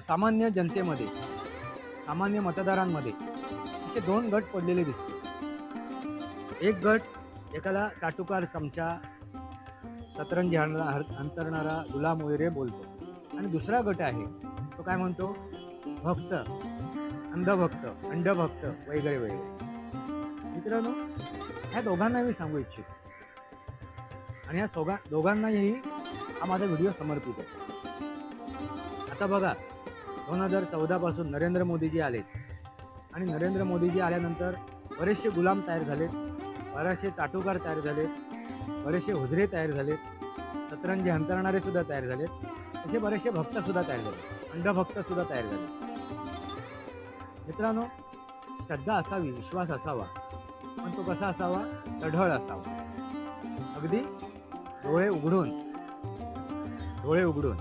सामान्य जनतेमध्ये सामान्य मतदारांमध्ये असे दोन गट पडलेले दिसते एक गट एकाला चाटुकार चमचा सतरंजी हाणला- अंतरणारा गुलाम वगैरे बोलतो. आणि दुसरा गट आहे तो काय म्हणतो? भक्त अंधभक्त अंडभक्त वगैरे वगैरे. मित्रांनो ह्या दोघांना मी सांगू इच्छितो. आणि ह्या सोगा दोघांनाही हा माझा व्हिडिओ समर्पित आहे. आता बघा दोन हजार चौदा पासून नरेंद्र मोदीजी आले आणि नरेंद्र मोदीजी आल्यानंतर बरेचसे गुलाम तयार झालेत बरेचसे चाटुकार तयार झालेत बरेचसे हुजरे तयार झालेत सतरंजी अंतरणारे सुद्धा तयार झालेत असे बरेचसे भक्त सुद्धा तयार झाले अंधभक्त सुद्धा तयार झाले मित्रांनो श्रद्धा असावी विश्वास असावा पण तो कसा असावा? चढळ असावा. अगदी डोळे उघडून डोळे उघडून.